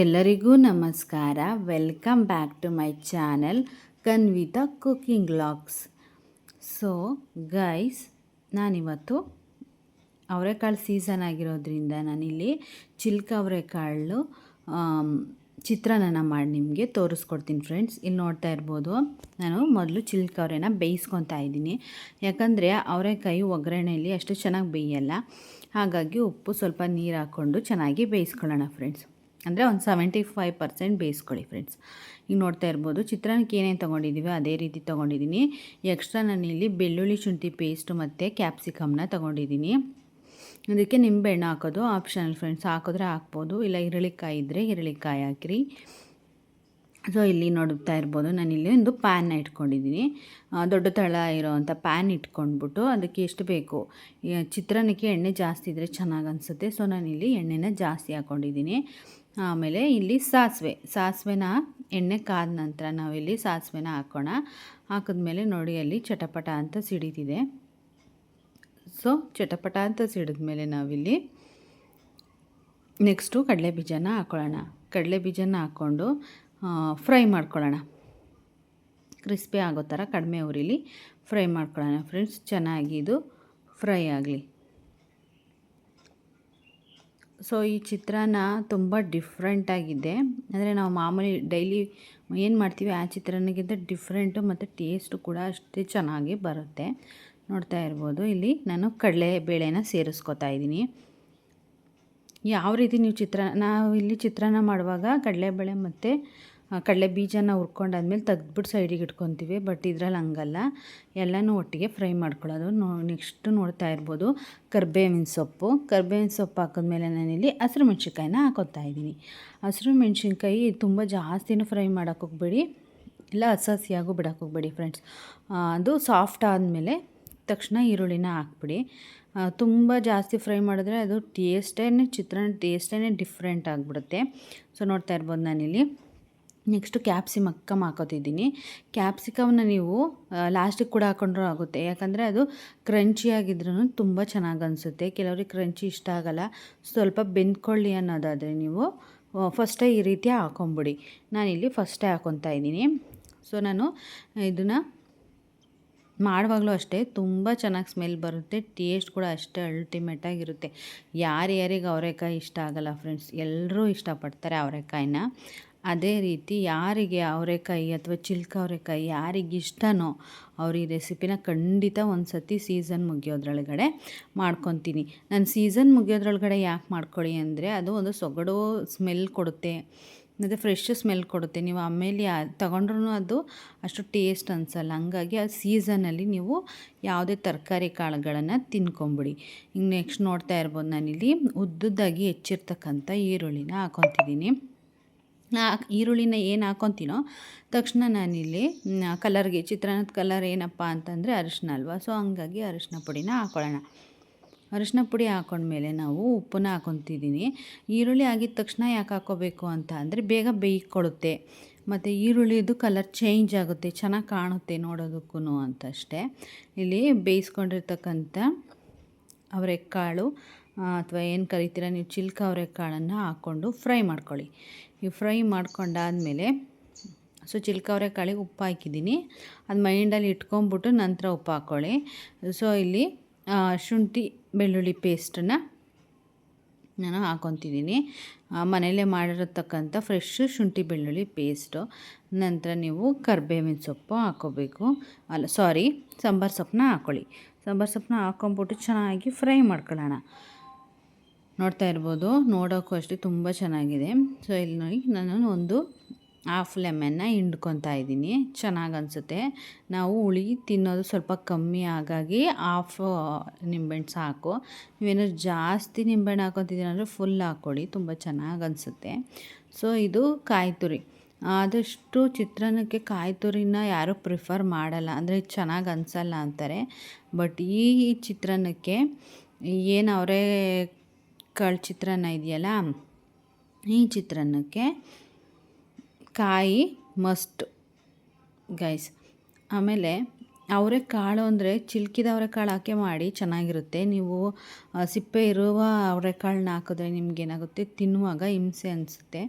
ಎಲ್ಲರಿಗೂ ನಮಸ್ಕಾರ. Welcome back to my channel Kanvitha cooking logs so guys ನಾನಿವತ್ತು ಅವರೆಕಾಳು ಸೀಸನ್ ಆಗಿರೋದ್ರಿಂದ ನಾನಿಲ್ಲಿ ಚಿಲ್ಕ ಅವರೆಕಾಳು ಚಿತ್ರಾನ್ನ ಮಾಡಿ ನಿಮಗೆ ತೋರಿಸ್ಕೊಡ್ತೀನಿ ಫ್ರೆಂಡ್ಸ್ ಇಲ್ಲಿ ನೋಡ್ತಾ ಇರ್ಬೋದು, ನಾನು ಮೊದಲು ಚಿಲ್ಕ ಅವರೆನ ಬೇಯಿಸ್ಕೊತಾ ಇದ್ದೀನಿ. ಯಾಕಂದರೆ ಅವರೆಕಾಯಿ ಒಗ್ಗರಣೆಯಲ್ಲಿ ಅಷ್ಟು ಚೆನ್ನಾಗಿ ಬೇಯಲ್ಲ. ಹಾಗಾಗಿ ಉಪ್ಪು ಸ್ವಲ್ಪ ನೀರು ಹಾಕ್ಕೊಂಡು ಚೆನ್ನಾಗಿ ಬೇಯಿಸ್ಕೊಳ್ಳೋಣ ಫ್ರೆಂಡ್ಸ್ ಅಂದರೆ ಒಂದು ಸೆವೆಂಟಿ ಫೈವ್ ಪರ್ಸೆಂಟ್ ಬೇಯಿಸ್ಕೊಳ್ಳಿ ಫ್ರೆಂಡ್ಸ್. ಈಗ ನೋಡ್ತಾ ಇರ್ಬೋದು, ಚಿತ್ರಾನ್ನಕ್ಕೆ ಏನೇನು ತೊಗೊಂಡಿದ್ದೀವಿ ಅದೇ ರೀತಿ ತೊಗೊಂಡಿದ್ದೀನಿ. ಎಕ್ಸ್ಟ್ರಾ ನಾನು ಇಲ್ಲಿ ಬೆಳ್ಳುಳ್ಳಿ ಶುಂಠಿ ಪೇಸ್ಟು ಮತ್ತು ಕ್ಯಾಪ್ಸಿಕಮ್ನ ತೊಗೊಂಡಿದ್ದೀನಿ. ಅದಕ್ಕೆ ನಿಂಬೆಹಣ್ಣು ಹಾಕೋದು ಆಪ್ಷನಲ್ ಫ್ರೆಂಡ್ಸ್ ಹಾಕಿದ್ರೆ ಹಾಕ್ಬೋದು, ಇಲ್ಲ ಈರುಳ್ಳಿಕಾಯಿ ಇದ್ದರೆ ಈರುಳ್ಳಿಕಾಯಿ ಹಾಕಿರಿ. ಸೊ ಇಲ್ಲಿ ನೋಡುತ್ತಾ ಇರ್ಬೋದು, ನಾನಿಲ್ಲಿ ಒಂದು ಪ್ಯಾನ್ನ ಇಟ್ಕೊಂಡಿದ್ದೀನಿ. ದೊಡ್ಡ ತಳ ಇರೋವಂಥ ಪ್ಯಾನ್ ಇಟ್ಕೊಂಡ್ಬಿಟ್ಟು ಅದಕ್ಕೆ ಎಷ್ಟು ಬೇಕು? ಚಿತ್ರಾನ್ನಕ್ಕೆ ಎಣ್ಣೆ ಜಾಸ್ತಿ ಇದ್ದರೆ ಚೆನ್ನಾಗಿ ಅನಿಸುತ್ತೆ. ಸೊ, ನಾನಿಲ್ಲಿ ಎಣ್ಣೆನ ಜಾಸ್ತಿ ಹಾಕ್ಕೊಂಡಿದ್ದೀನಿ ಆಮೇಲೆ ಇಲ್ಲಿ ಸಾಸಿವೆ. ಸಾಸಿವೆನ ಎಣ್ಣೆ ಕಾದ ನಂತರ ನಾವಿಲ್ಲಿ ಸಾಸಿವೆನ ಹಾಕೋಣ. ಹಾಕಿದ್ಮೇಲೆ ನೋಡಿ, ಅಲ್ಲಿ ಚಟಪಟ ಅಂತ ಸಿಡಿತಿದೆ. ಸೊ, ಚಟಪಟ ಅಂತ ಸಿಡಿದ್ಮೇಲೆ ನಾವಿಲ್ಲಿ ನೆಕ್ಸ್ಟು ಕಡಲೆ ಬೀಜನ ಹಾಕ್ಕೊಳ್ಳೋಣ ಕಡಲೆ ಬೀಜನ ಹಾಕ್ಕೊಂಡು ಫ್ರೈ ಮಾಡ್ಕೊಳ್ಳೋಣ. ಕ್ರಿಸ್ಪಿ ಆಗೋ ಥರ ಕಡಿಮೆ ಉರಿಲಿ ಫ್ರೈ ಮಾಡ್ಕೊಳ್ಳೋಣ ಫ್ರೆಂಡ್ಸ್ ಚೆನ್ನಾಗಿ ಇದು ಫ್ರೈ ಆಗಲಿ. ಸೊ ಈ ಚಿತ್ರಾನ್ನ ತುಂಬ ಡಿಫ್ರೆಂಟಾಗಿದೆ ಅಂದರೆ ನಾವು ಮಾಮೂಲಿ ಡೈಲಿ ಏನು ಮಾಡ್ತೀವಿ, ಆ ಚಿತ್ರಾನ್ನಗಿಂತ ಡಿಫ್ರೆಂಟು ಮತ್ತು ಟೇಸ್ಟು ಕೂಡ ಅಷ್ಟೇ ಚೆನ್ನಾಗಿ ಬರುತ್ತೆ. ನೋಡ್ತಾ ಇರ್ಬೋದು. ಇಲ್ಲಿ ನಾನು ಕಡಲೆ ಬೇಳೆನ ಸೇರಿಸ್ಕೊತಾ ಇದ್ದೀನಿ. ಯಾವ ರೀತಿ ನೀವು ಚಿತ್ರಾನ್ನ, ನಾವು ಇಲ್ಲಿ ಚಿತ್ರಾನ್ನ ಮಾಡುವಾಗ ಕಡಲೆಬೇಳೆ ಮತ್ತು ಕಡಲೆ ಬೀಜನ ಹುರ್ಕೊಂಡಾದ್ಮೇಲೆ ತೆಗ್ದ್ಬಿಟ್ಟು ಸೈಡಿಗೆ ಇಟ್ಕೊತೀವಿ ಬಟ್ ಇದ್ರಲ್ಲಿ ಹಂಗಲ್ಲ. ಎಲ್ಲನೂ ಒಟ್ಟಿಗೆ ಫ್ರೈ ಮಾಡ್ಕೊಳ್ಳೋದು ನೋ, ನೆಕ್ಸ್ಟ್ ನೋಡ್ತಾ ಇರ್ಬೋದು ಕರ್ಬೇವಿನ ಸೊಪ್ಪು. ಕರ್ಬೇವಿನ ಸೊಪ್ಪು ಹಾಕಿದ್ಮೇಲೆ ನಾನಿಲ್ಲಿ ಹಸಿರು ಮೆಣಸಿನ್ಕಾಯಿನ ಹಾಕೋತಾ ಇದ್ದೀನಿ. ಹಸಿರು ಮೆಣಸಿನ್ಕಾಯಿ ತುಂಬ ಜಾಸ್ತಿನೂ ಫ್ರೈ ಮಾಡೋಕ್ಕೆ ಹೋಗ್ಬೇಡಿ. ಇಲ್ಲ ಹಸಿಯಾಗೂ ಬಿಡೋಕೆ ಹೋಗ್ಬೇಡಿ ಫ್ರೆಂಡ್ಸ್ ಅದು ಸಾಫ್ಟ್ ಆದಮೇಲೆ ತಕ್ಷಣ ಈರುಳ್ಳಿನ ಹಾಕ್ಬಿಡಿ. ತುಂಬ ಜಾಸ್ತಿ ಫ್ರೈ ಮಾಡಿದ್ರೆ ಅದು ಟೇಸ್ಟೇ ಚಿತ್ರಾನ್ನ ಟೇಸ್ಟೇ ಡಿಫ್ರೆಂಟ್ ಆಗಿಬಿಡುತ್ತೆ. ಸೊ ನೋಡ್ತಾ ಇರ್ಬೋದು ನಾನಿಲ್ಲಿ. ನೆಕ್ಸ್ಟು ಕ್ಯಾಪ್ಸಿಮಕ್ಕಮ್ ಹಾಕೋತಿದ್ದೀನಿ. ಕ್ಯಾಪ್ಸಿಕಮ್ನ ನೀವು ಲಾಸ್ಟಿಗೆ ಕೂಡ ಹಾಕೊಂಡ್ರೂ ಆಗುತ್ತೆ. ಯಾಕಂದರೆ ಅದು ಕ್ರಂಚಿಯಾಗಿದ್ರೂ ತುಂಬ ಚೆನ್ನಾಗಿ ಅನಿಸುತ್ತೆ. ಕೆಲವ್ರಿಗೆ ಕ್ರಂಚಿ ಇಷ್ಟ ಆಗೋಲ್ಲ. ಸ್ವಲ್ಪ ಬೆಂದ್ಕೊಳ್ಳಿ ಅನ್ನೋದಾದರೆ ನೀವು ಫಸ್ಟೇ ಈ ರೀತಿ ಹಾಕೊಂಬಿಡಿ. ನಾನಿಲ್ಲಿ ಫಸ್ಟೇ ಹಾಕೊತಾ ಇದ್ದೀನಿ. ಸೊ, ನಾನು ಇದನ್ನು ಮಾಡುವಾಗಲೂ ಅಷ್ಟೇ ತುಂಬ ಚೆನ್ನಾಗಿ ಸ್ಮೆಲ್ ಬರುತ್ತೆ. ಟೇಸ್ಟ್ ಕೂಡ ಅಷ್ಟೇ ಅಲ್ಟಿಮೇಟಾಗಿರುತ್ತೆ ಯಾರ್ಯಾರಿಗೆ ಅವರೆಕಾಯಿ ಇಷ್ಟ ಆಗಲ್ಲ ಫ್ರೆಂಡ್ಸ್ ಎಲ್ಲರೂ ಇಷ್ಟಪಡ್ತಾರೆ ಅವರೆಕಾಯಿನ. ಅದೇ ರೀತಿ ಯಾರಿಗೆ ಅವರೆಕಾಯಿ ಅಥವಾ ಚಿಲ್ಕ ಅವರೆಕಾಯಿ ಯಾರಿಗೆ ಇಷ್ಟನೋ ಅವ್ರು ಈ ರೆಸಿಪಿನ ಖಂಡಿತ ಒಂದು ಸತಿ ಸೀಸನ್ ಮುಗಿಯೋದ್ರೊಳಗಡೆ ಮಾಡ್ಕೊತೀನಿ. ನಾನು ಸೀಸನ್ ಮುಗಿಯೋದ್ರೊಳಗಡೆ ಯಾಕೆ ಮಾಡ್ಕೊಳ್ಳಿ ಅಂದರೆ ಅದು ಒಂದು ಸೊಗಡು ಸ್ಮೆಲ್ ಕೊಡುತ್ತೆ. ಮತ್ತು ಫ್ರೆಶ್ ಸ್ಮೆಲ್ ಕೊಡುತ್ತೆ. ನೀವು ಆಮೇಲೆ ತಗೊಂಡ್ರೂ ಅದು ಅಷ್ಟು ಟೇಸ್ಟ್ ಅನಿಸಲ್ಲ. ಹಂಗಾಗಿ ಆ ಸೀಸನಲ್ಲಿ ನೀವು ಯಾವುದೇ ತರಕಾರಿ ಕಾಳುಗಳನ್ನು ತಿನ್ಕೊಂಬಿಡಿ. ಈಗ ನೆಕ್ಸ್ಟ್ ನೋಡ್ತಾ ಇರ್ಬೋದು ನಾನಿಲ್ಲಿ ಉದ್ದುದ್ದಾಗಿ ಹೆಚ್ಚಿರ್ತಕ್ಕಂಥ ಈರುಳ್ಳಿನ ಹಾಕೊತಿದ್ದೀನಿ. ನಾ ಈರುಳ್ಳಿನ ಏನು ಹಾಕೊತೀನೋ, ತಕ್ಷಣ ನಾನಿಲ್ಲಿ ಕಲರ್ಗೆ, ಚಿತ್ರಾನ್ನದ ಕಲರ್ ಏನಪ್ಪ ಅಂತಂದರೆ ಅರಿಶಿನ ಅಲ್ವಾ. ಸೊ ಹಂಗಾಗಿ ಅರಿಶಿನ ಪುಡಿನ ಹಾಕೊಳ್ಳೋಣ. ಅರಿಶಿನ ಪುಡಿ ಹಾಕೊಂಡ್ಮೇಲೆ ನಾವು ಉಪ್ಪನ್ನ ಹಾಕೊತಿದ್ದೀನಿ ಈರುಳ್ಳಿ ಆಗಿದ ತಕ್ಷಣ ಯಾಕೆ ಹಾಕೋಬೇಕು ಅಂತ ಅಂದರೆ ಬೇಗ ಬೇಯಿಕೊಳ್ಳುತ್ತೆ ಮತ್ತು ಈರುಳ್ಳಿದು ಕಲರ್ ಚೇಂಜ್ ಆಗುತ್ತೆ, ಚೆನ್ನಾಗಿ ಕಾಣುತ್ತೆ ನೋಡೋದಕ್ಕೂ ಅಂತಷ್ಟೇ. ಇಲ್ಲಿ ಬೇಯಿಸ್ಕೊಂಡಿರ್ತಕ್ಕಂಥ ಅವರೆಕಾಳು ಅಥವಾ ಏನು ಕರಿತೀರ, ನೀವು ಚಿಲ್ಕ ಅವರೆಕಾಳನ್ನು ಹಾಕ್ಕೊಂಡು ಫ್ರೈ ಮಾಡ್ಕೊಳ್ಳಿ. ನೀವು ಫ್ರೈ ಮಾಡ್ಕೊಂಡಾದಮೇಲೆ, ಸೊ ಚಿಲ್ಕ ಅವರೆಕಾಳಿಗೆ ಉಪ್ಪು ಹಾಕಿದ್ದೀನಿ. ಅದು ಮೈಂಡಲ್ಲಿ ಇಟ್ಕೊಂಬಿಟ್ಟು ನಂತರ ಉಪ್ಪು ಹಾಕ್ಕೊಳ್ಳಿ ಸೊ ಇಲ್ಲಿ ಶುಂಠಿ ಬೆಳ್ಳುಳ್ಳಿ ಪೇಸ್ಟನ್ನು ನಾನು ಹಾಕೊತಿದ್ದೀನಿ. ಮನೆಯಲ್ಲೇ ಮಾಡಿರತಕ್ಕಂಥ ಫ್ರೆಶ್ ಶುಂಠಿ ಬೆಳ್ಳುಳ್ಳಿ ಪೇಸ್ಟು. ನಂತರ ನೀವು ಕರ್ಬೇವಿನ ಸೊಪ್ಪು ಹಾಕೋಬೇಕು. ಅಲ್ಲ ಸಾರಿ ಸಾಂಬಾರು ಸೊಪ್ಪನ್ನ ಹಾಕ್ಕೊಳ್ಳಿ ಸಾಂಬಾರು ಸೊಪ್ಪನ್ನ ಹಾಕೊಂಬಿಟ್ಟು ಚೆನ್ನಾಗಿ ಫ್ರೈ ಮಾಡ್ಕೊಳ್ಳೋಣ. ನೋಡ್ತಾ ಇರ್ಬೋದು. ನೋಡೋಕ್ಕೂ ಅಷ್ಟೇ ತುಂಬ ಚೆನ್ನಾಗಿದೆ. ಸೊ ಇಲ್ಲಿ ನೋಡಿ ನಾನು ಒಂದು ಹಾಫ್ ಲೆಮನ್ನ ಹಿಂಡ್ಕೊತಾ ಇದ್ದೀನಿ. ಚೆನ್ನಾಗಿ ಅನಿಸುತ್ತೆ. ನಾವು ಹುಳಿ ತಿನ್ನೋದು ಸ್ವಲ್ಪ ಕಮ್ಮಿ ಆಗಾಗಿ ಹಾಫ್ ನಿಂಬೆಹಣ್ಣು ಸಾಕು. ನೀವೇನಾದ್ರು ಜಾಸ್ತಿ ನಿಂಬೆಹಣ್ಣು ಹಾಕೊತಿದ್ದೀರ ಅಂದರೆ ಫುಲ್ ಹಾಕ್ಕೊಳ್ಳಿ ತುಂಬ ಚೆನ್ನಾಗಿ ಅನಿಸುತ್ತೆ. ಸೊ ಇದು ಕಾಯಿ ತುರಿ. ಆದಷ್ಟು ಚಿತ್ರಾನ್ನಕ್ಕೆ ಕಾಯಿ ತುರಿನ ಯಾರೂ ಪ್ರಿಫರ್ ಮಾಡಲ್ಲ. ಅಂದರೆ ಚೆನ್ನಾಗಿ ಅನಿಸಲ್ಲ ಅಂತಾರೆ. ಬಟ್ ಈ ಚಿತ್ರಾನ್ನಕ್ಕೆ ಏನು ಅವರೇ ಕಾಳು ಚಿತ್ರಾನ್ನ ಇದೆಯಲ್ಲ? ಈ ಚಿತ್ರಾನ್ನಕ್ಕೆ ಕಾಯಿ ಮಸ್ಟ್ ಗೈಸ್ ಆಮೇಲೆ ಅವರೆಕಾಳು ಅಂದರೆ ಚಿಲ್ಕಿದ ಅವರೆಕಾಳು ಹಾಕಿ ಮಾಡಿ ಚೆನ್ನಾಗಿರುತ್ತೆ. ನೀವು ಸಿಪ್ಪೆ ಇರುವ ಅವರೆಕಾಳನ್ನ ಹಾಕಿದ್ರೆ ನಿಮ್ಗೇನಾಗುತ್ತೆ ತಿನ್ನುವಾಗ ಹಿಂಸೆ ಅನಿಸುತ್ತೆ.